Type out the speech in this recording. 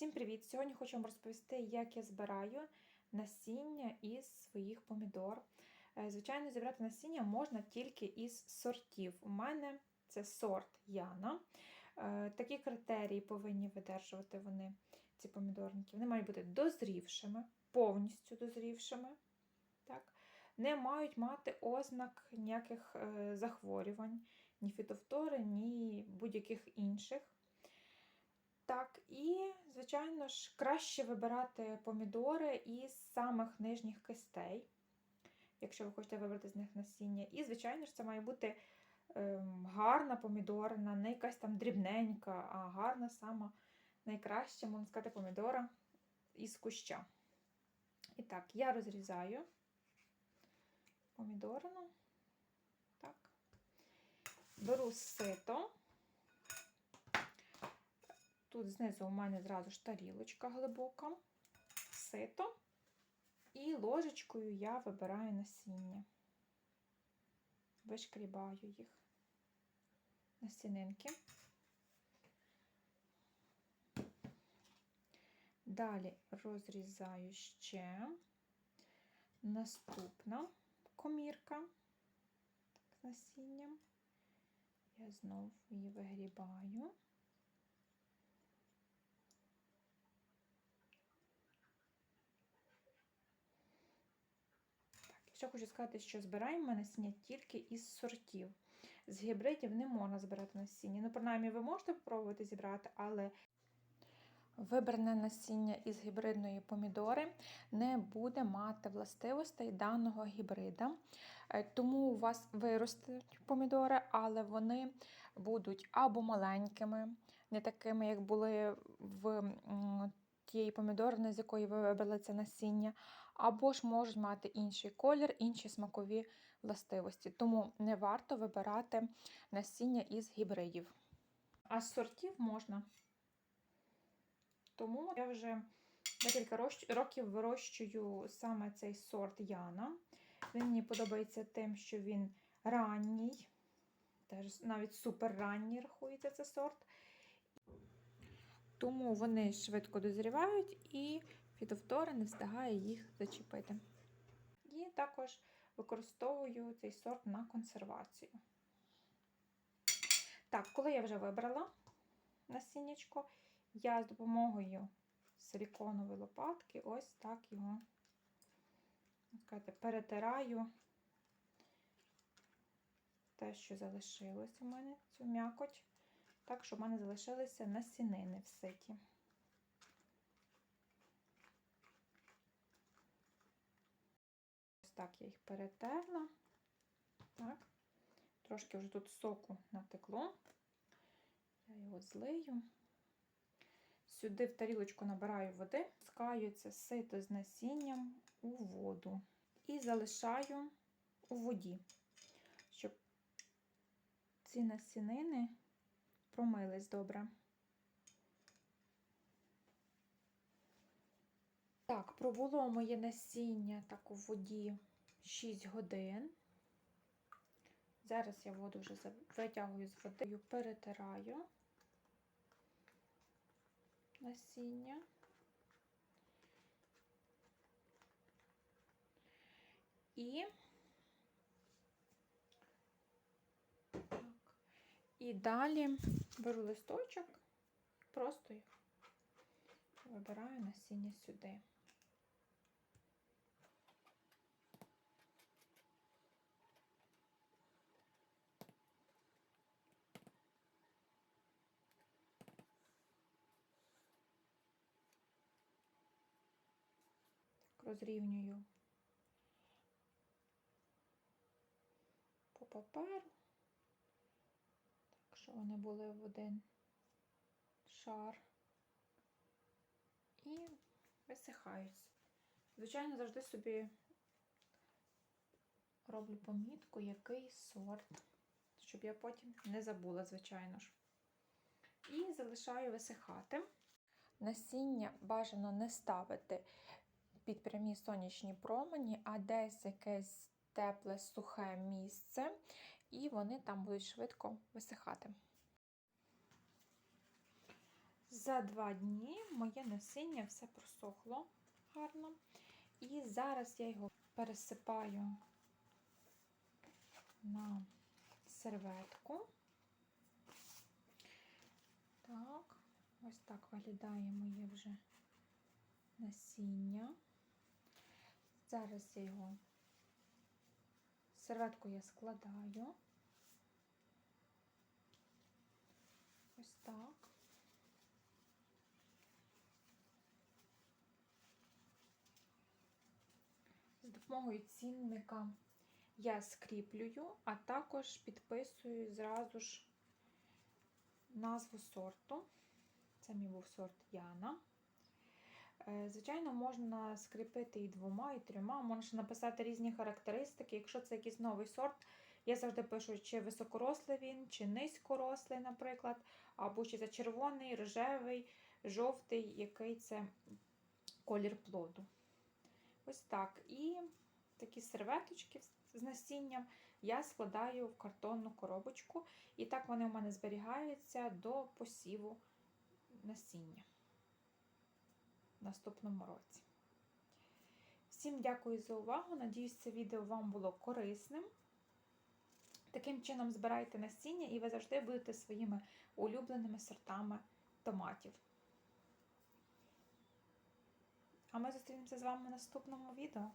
Всім привіт! Сьогодні хочу вам розповісти, як я збираю насіння із своїх помідор. Е, Звичайно, зібрати насіння можна тільки із сортів. У мене це сорт Яна. Е, Такі критерії повинні видержувати вони, ці помідорники. Вони мають бути дозрівшими, повністю дозрівшими. Так? Не мають мати ознак ніяких е, захворювань, ні фітофтори, ні будь-яких інших. Так, і, звичайно ж, краще вибирати помідори із самих нижніх кистей, якщо ви хочете вибрати з них насіння. І, звичайно ж, це має бути ем, гарна помідорна, не якась там дрібненька, а гарна сама найкраща, можна сказати, помідора із куща. І так, я розрізаю помідорину. Так. Беру сито. Тут знизу у мене зразу ж тарілочка глибока, сито. І ложечкою я вибираю насіння. Вишкрібаю їх насінинки. Далі розрізаю ще наступна комірка з насінням. Я знову її вигрібаю. Ще хочу сказати, що збираємо насіння тільки із сортів. З гібридів не можна збирати насіння. Ну, принаймні, ви можете спробувати зібрати, але вибране насіння із гібридної помідори не буде мати властивостей даного гібрида. Е, Тому у вас виростуть помідори, але вони будуть або маленькими, не такими, як були в тієї помідорини, з якої ви вибрали це насіння, або ж можуть мати інший колір, інші смакові властивості. Тому не варто вибирати насіння із гібридів. А з сортів можна. Тому я вже декілька років вирощую саме цей сорт Яна. Він мені подобається тим, що він ранній, теж навіть суперранній рахується це сорт. Тому вони швидко дозрівають і фітофтора не встигає їх зачепити. І також використовую цей сорт на консервацію. Так, коли я вже вибрала насіннячко, я з допомогою силіконової лопатки ось так його сказати, перетираю те, що залишилось у мене, цю м'якоть так, щоб в мене залишилися насінини в ситі. Так я їх перетерла. Так. Трошки вже тут соку натекло. Я його злию. Сюди в тарілочку набираю води, скаю це сито з насінням у воду і залишаю у воді, щоб ці насінини промились добре. Так, пробуло моє насіння так у воді 6 годин. Зараз я воду вже витягую з води, перетираю насіння. І І далі беру листочок, просто вибираю насіння сюди. Розрівнюю по паперу щоб вони були в один шар і висихають. Звичайно, завжди собі роблю помітку, який сорт, щоб я потім не забула, звичайно ж. І залишаю висихати. Насіння бажано не ставити під прямі сонячні промені, а десь якесь тепле, сухе місце, і вони там будуть швидко висихати. За два дні моє насіння все просохло гарно. І зараз я його пересипаю на серветку. Так, ось так виглядає моє вже насіння. Зараз я його серветку я складаю. Ось так. З допомогою цінника я скріплюю, а також підписую зразу ж назву сорту. Це мій був сорт Яна. Е, Звичайно, можна скріпити і двома, і трьома, можна написати різні характеристики. Якщо це якийсь новий сорт, я завжди пишу, чи високорослий він, чи низькорослий, наприклад, або чи це червоний, рожевий, жовтий, який це колір плоду. Ось так. І такі серветочки з насінням я складаю в картонну коробочку, і так вони у мене зберігаються до посіву насіння наступному році. Всім дякую за увагу. Надіюсь, це відео вам було корисним. Таким чином збирайте насіння, і ви завжди будете своїми улюбленими сортами томатів. А ми зустрінемося з вами в наступному відео.